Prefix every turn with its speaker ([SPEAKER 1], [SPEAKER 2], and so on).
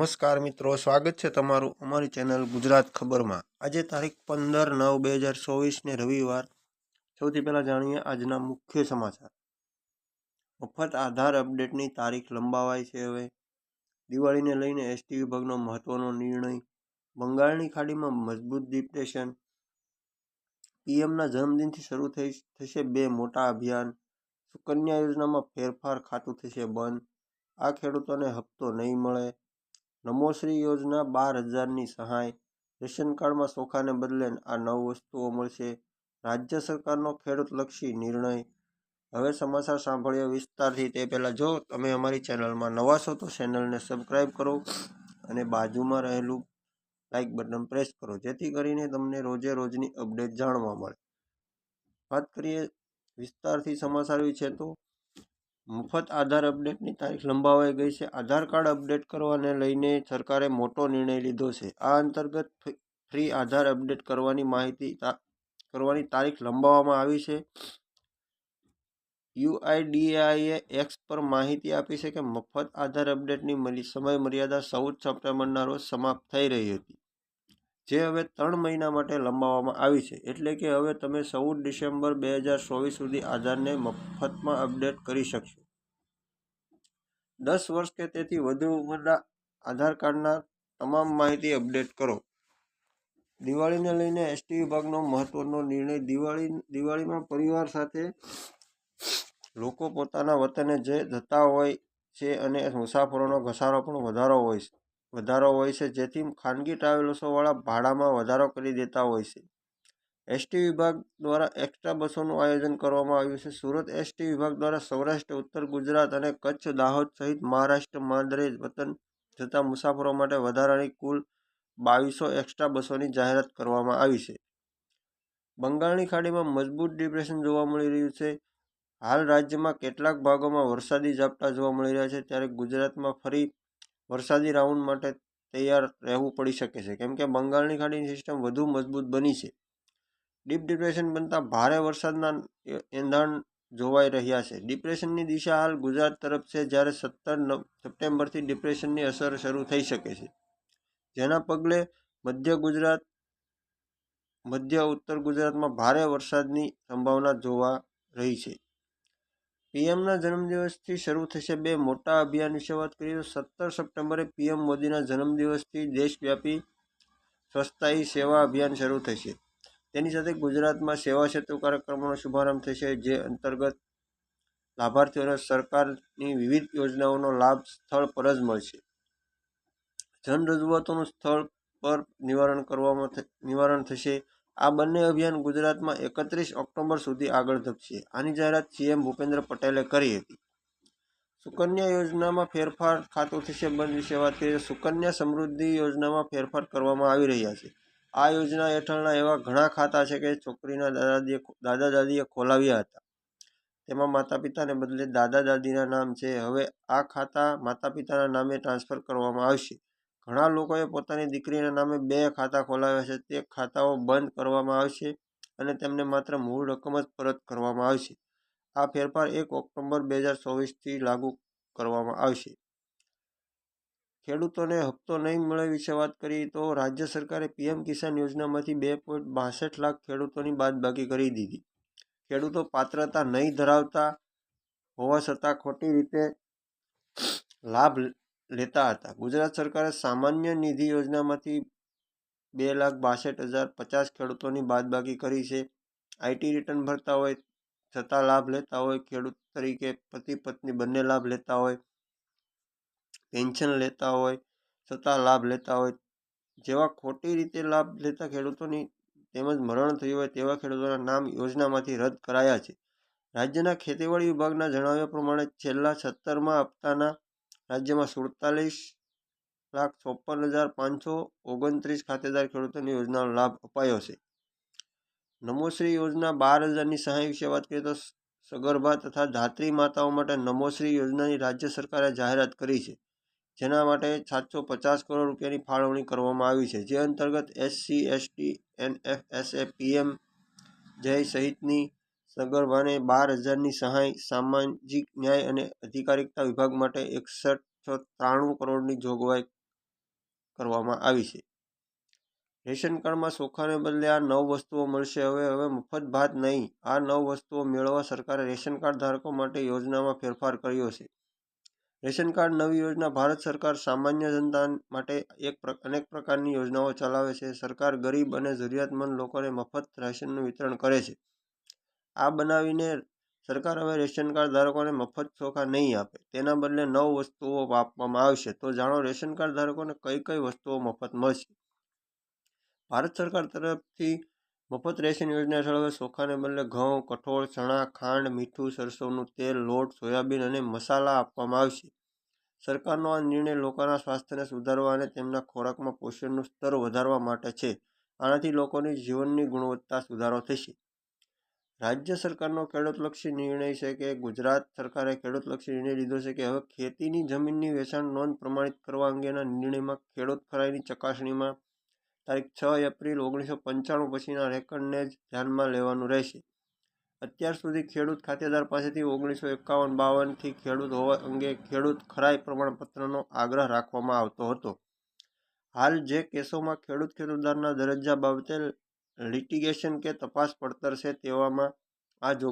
[SPEAKER 1] નમસ્કાર મિત્રો, સ્વાગત છે તમારું અમારી ચેનલ ગુજરાત ખબરમાં. આજે તારીખ પંદર નવ બે હજાર ચોવીસને રવિવાર. સૌથી પહેલાં જાણીએ આજના મુખ્ય સમાચાર. મફત આધાર અપડેટની તારીખ લંબાવાઈ છે હવે. દિવાળીને લઈને એસટી વિભાગનો મહત્વનો નિર્ણય. બંગાળની ખાડીમાં મજબૂત ડિપ્રેશન. પીએમના જન્મદિનથી શરૂ થઈ થશે બે મોટા અભિયાન. સુકન્યા યોજનામાં ફેરફાર ખાતું થશે બંધ. આ ખેડૂતોને હપ્તો નહીં મળે. નમોશ્રી યોજના બાર હજારની સહાય. રેશન કાર્ડમાં ચોખાને બદલે આ નવ વસ્તુઓ મળશે. રાજ્ય સરકારનો ખેડૂતલક્ષી નિર્ણય. હવે સમાચાર સાંભળ્યો વિસ્તારથી તે પહેલાં જો તમે અમારી ચેનલમાં નવા છો તો ચેનલને સબસ્ક્રાઈબ કરો અને બાજુમાં રહેલું લાઇક બટન પ્રેસ કરો, જેથી કરીને તમને રોજે રોજની અપડેટ જાણવા મળે. વાત કરીએ વિસ્તારથી સમાચાર વિશે તો મફત આધાર અપડેટની તારીખ લંબાવાઈ ગઈ છે. આધાર કાર્ડ અપડેટ કરવાને લઈને સરકારે મોટો નિર્ણય લીધો છે. આ અંતર્ગત ફ્રી આધાર અપડેટ કરવાની માહિતી કરવાની તારીખ લંબાવવામાં આવી છે. યુઆઈડીએઆઈએ એક્સ પર માહિતી આપી છે કે મફત આધાર અપડેટની સમય મર્યાદા ચૌદ સપ્ટેમ્બરના રોજ સમાપ્ત થઈ રહી હતી. જે હવે ત્રણ મહિના માટે લંબાવવામાં આવી છે. એટલે કે હવે તમે ચૌદ ડિસેમ્બર બે હજાર ચોવીસ સુધી આધારને મફતમાં અપડેટ કરી શકશો. દસ વર્ષ કે તેથી વધુ ઉંમરના આધાર કાર્ડના તમામ માહિતી અપડેટ કરો. દિવાળીને લઈને એસટી વિભાગનો મહત્વનો નિર્ણય, દિવાળી, દિવાળીમાં પરિવાર સાથે લોકો પોતાના વતને જે જતા હોય છે અને મુસાફરોનો ઘસારો પણ વધારો હોય છે. વધારો હોય છે. જેથી ખાનગી ટ્રાવેલ્સોવાળા ભાડામાં વધારો કરી દેતા હોય છે. એસટી વિભાગ દ્વારા એક્સ્ટ્રા બસોનું આયોજન કરવામાં આવ્યું છે. સુરત એસટી વિભાગ દ્વારા સૌરાષ્ટ્ર, ઉત્તર ગુજરાત અને કચ્છ, દાહોદ સહિત મહારાષ્ટ્ર, માદરે, વતન જતા મુસાફરો માટે વધારાની કુલ બાવીસો એક્સ્ટ્રા બસોની જાહેરાત કરવામાં આવી છે. બંગાળની ખાડીમાં મજબૂત ડિપ્રેશન જોવા મળી રહ્યું છે. હાલ રાજ્યમાં કેટલાક ભાગોમાં વરસાદી ઝાપટા જોવા મળી રહ્યા છે. ત્યારે ગુજરાતમાં ફરી વરસાદી રાઉન્ડ માટે તૈયાર રહેવું પડી શકે છે. કેમ કે બંગાળની ખાડીની સિસ્ટમ વધુ મજબૂત બની છે. ડીપ ડિપ્રેશન બનતા ભારે વરસાદના એંધાણ જોવાઈ રહ્યા છે. ડિપ્રેશનની દિશા હાલ ગુજરાત તરફ છે, જ્યારે સત્તર સપ્ટેમ્બરથી ડિપ્રેશનની અસર શરૂ થઈ શકે છે. જેના પગલે મધ્ય ગુજરાત, મધ્ય ઉત્તર ગુજરાતમાં ભારે વરસાદની સંભાવના જોવા રહી છે. પીએમના જન્મદિવસથી શરૂ થશે બે મોટા અભિયાનની શરૂઆત કરીએ તો સત્તર સપ્ટેમ્બરે પીએમ મોદીના જન્મદિવસથી દેશવ્યાપી સ્વચ્છતાઈ સેવા અભિયાન શરૂ થશે. તેની સાથે ગુજરાતમાં સેવા સેતુ કાર્યક્રમોનો શુભારંભ થશે, જે અંતર્ગત લાભાર્થીઓને સરકારની વિવિધ યોજનાઓનો લાભ સ્થળ પર જ મળશે. જન રજૂઆતોનું સ્થળ પર નિવારણ કરવામાં નિવારણ થશે. આ બંને અભિયાન ગુજરાતમાં એકત્રીસ ઓક્ટોબર સુધી આગળ ધપશે. આની જાહેરાત સીએમ ભૂપેન્દ્ર પટેલે કરી હતી. સુકન્યા યોજનામાં ફેરફાર ખાતું થશે બંધ વિશે વાત કરીએ સુકન્યા સમૃદ્ધિ યોજનામાં ફેરફાર કરવામાં આવી રહ્યા છે. આ યોજના હેઠળના એવા ઘણા ખાતા છે કે છોકરીના દાદા દાદા દાદીએ ખોલાવ્યા હતા. તેમાં માતા પિતાને બદલે દાદા દાદીના નામ છે. હવે આ ખાતા માતા પિતાના નામે ટ્રાન્સફર કરવામાં આવશે. ઘણા લોકોએ પોતાની દીકરીના નામે બે ખાતા ખોલાવ્યા છે. તે ખાતાઓ બંધ કરવામાં આવશે અને તેમને માત્ર મૂળ રકમ જ પરત કરવામાં આવશે. આ ફેરફાર એક ઓક્ટોબર બે હજાર ચોવીસથી લાગુ કરવામાં આવશે. ખેડૂતોને હપ્તો નહીં મળે વિશે વાત કરીએ તો રાજ્ય સરકારે પીએમ કિસાન યોજનામાંથી બે પોઈન્ટ બાસઠ લાખ ખેડૂતોની બાદબાકી કરી દીધી. ખેડૂતો પાત્રતા નહીં ધરાવતા હોવા છતાં ખોટી રીતે લાભ લેતા હતા. ગુજરાત સરકારે સામાન્ય નિધિ યોજનામાંથી બે લાખ બાસઠ હજાર પચાસ ખેડૂતોની બાદબાકી કરી છે. આઈટી રિટર્ન ભરતા હોય છતાં લાભ લેતા હોય, ખેડૂત તરીકે પતિ પત્ની બંને લાભ લેતા હોય, પેન્શન લેતા હોય છતાં લાભ લેતા હોય, જેવા ખોટી રીતે લાભ લેતા ખેડૂતોની તેમજ મરણ થયું હોય તેવા ખેડૂતોના નામ યોજનામાંથી રદ કરાયા છે. રાજ્યના ખેતીવાડી વિભાગના જણાવ્યા પ્રમાણે છેલ્લા સત્તરમાં હપ્તાના રાજ્યમાં સુડતાલીસ લાખ ચોપન હજાર પાંચસો ઓગણત્રીસ ખાતેદાર ખેડૂતોની યોજનાનો લાભ અપાયો છે. નમોશ્રી યોજના બાર હજારની સહાય વિશે વાત કરીએ તો સગર્ભા તથા ધાત્રી માતાઓ માટે નમોશ્રી યોજનાની રાજ્ય સરકારે જાહેરાત કરી છે. જેના માટે સાતસો પચાસ કરોડ રૂપિયાની ફાળવણી કરવામાં આવી છે. જે અંતર્ગત એસસી, એસટી, એનએફએસએ, પીએમ, જય સહિતની સગર્ભાને બાર હજારની સહાય, સામાજિક ન્યાય અને અધિકારિકતા વિભાગ માટે એકસઠસો ત્રાણું કરોડની જોગવાઈ કરવામાં આવી છે. રેશન કાર્ડમાં ચોખાને બદલે આ નવ વસ્તુઓ મળશે. હવે હવે મફત ભાત નહીં, આ નવ વસ્તુઓ મેળવવા સરકારે રેશન કાર્ડ ધારકો માટે યોજનામાં ફેરફાર કર્યો છે. રેશન કાર્ડ નવી યોજના ભારત સરકાર સામાન્ય જનતા માટે એક અનેક પ્રકારની યોજનાઓ ચલાવે છે. સરકાર ગરીબ અને જરૂરિયાતમંદ લોકોને મફત રાશનનું વિતરણ કરે છે. આ બનાવીને સરકાર હવે રેશન કાર્ડ ધારકોને મફત ચોખા નહીં આપે. તેના બદલે નવ વસ્તુઓ આપવામાં આવશે. તો જાણો, રેશન કાર્ડ ધારકોને કઈ કઈ વસ્તુઓ મફત મળશે? ભારત સરકાર તરફથી મફત રેશન યોજના હેઠળ હવે ચોખાને બદલે ઘઉં, કઠોળ, ચણા, ખાંડ, મીઠું સરસવનું તેલ, લોટ, સોયાબીન અને મસાલા આપવામાં આવશે. સરકારનો આ નિર્ણય લોકોના સ્વાસ્થ્યને સુધારવા અને તેમના ખોરાકમાં પોષણનું સ્તર વધારવા માટે છે. આનાથી લોકોની જીવનની ગુણવત્તા સુધારો થશે. રાજ્ય સરકારનો ખેડૂતલક્ષી નિર્ણય છે કે ગુજરાત સરકારે ખેડૂતલક્ષી નિર્ણય લીધો છે કે હવે ખેતીની જમીનની વેચાણ નોંધ પ્રમાણિત કરવા અંગેના નિર્ણયમાં ખેડૂત ખરાઈની ચકાસણીમાં તારીખ છ એપ્રિલ ઓગણીસો પંચાણું પછીના રેકર્ડને જ ધ્યાનમાં લેવાનું રહેશે. અત્યાર સુધી ખેડૂત ખાતેદાર પાસેથી ઓગણીસો એકાવન બાવનથી ખેડૂત હોવા અંગે ખેડૂત ખરાઈ પ્રમાણપત્રનો આગ્રહ રાખવામાં આવતો હતો. હાલ જે કેસોમાં ખેડૂત ખેડૂતદારના દરજ્જા બાબતે લિટિગેશન કે તપાસ પડતર છે તેવામાં આ જોગ